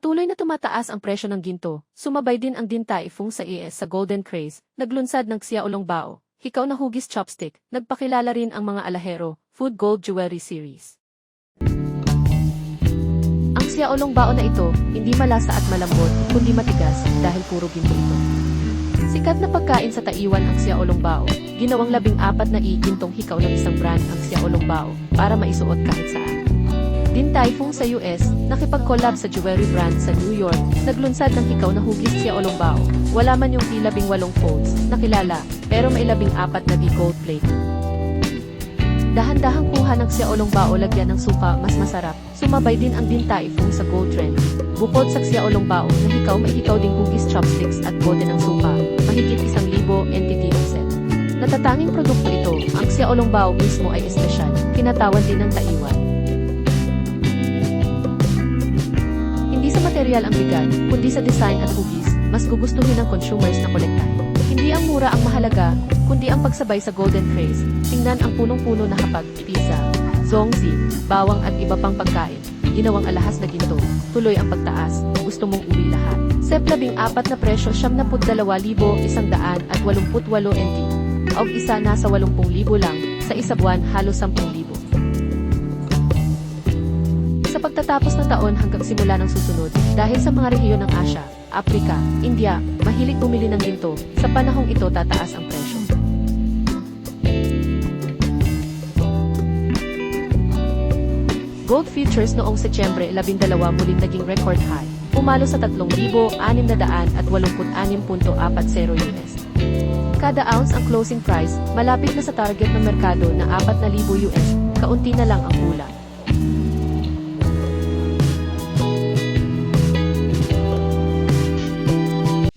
Patuloy na tumataas ang presyo ng ginto, sumabay din ang Din Tai Fung sa ES sa Golden Craze, naglunsad ng Xia Olong Bao, hikaw na hugis chopstick, nagpakilala rin ang mga alahero, Food Gold Jewelry Series. Ang Xia Olong Bao na ito, hindi malasa at malambot, kundi matigas dahil puro ginto ito. Sikat na pagkain sa Taiwan ang Xia Olong Bao, ginawang labing apat na i-gintong hikaw ng isang brand ang Xia Olong Bao para maisuot kahit saan. Din Fung sa US, nakipag-collab sa jewelry brand sa New York, naglunsad ng hikaw na hugis Olong Bao. Wala man yung ilabing walong folds, nakilala, pero may labing apat na di-gold plate. Dahan-dahang kuha ng Olong Bao lagyan ng suka mas masarap. Sumabay din ang Din Fung sa gold trend. Bukod sa Xia Olong Bao na hikaw may hikaw ding hugis chopsticks at bote ng suka, mahigit isang libo entity ang set. Natatanging produkto ito, ang Olong Bao mismo ay espesyal, kinatawan din ng Taiwan. Material ang bigat, kundi sa design at hugis, mas gugustuhin ng consumers na kolektahin. Hindi ang mura ang mahalaga, kundi ang pagsabay sa golden craze. Tingnan ang punong-puno na hapag, pizza, zongzi, bawang at iba pang pagkain. Ginawang alahas na ginto, tuloy ang pagtaas, gusto mong uwi lahat. Sep labing apat na presyo siyam na pudalawa libo isang daan at walumput walo NT. Og isa nasa walumpung libo lang, sa isa buwan halos sampung libo. Sa pagtatapos ng taon hanggang simula ng susunod, dahil sa mga rehiyon ng Asya, Africa, India, mahilig bumili ng ginto, sa panahong ito tataas ang presyo. Gold futures noong Setyembre 12 muling naging record high, umalo sa 3,686.40 US. Kada ounce ang closing price, malapit na sa target ng merkado na 4,000 US, kaunti na lang ang kulang.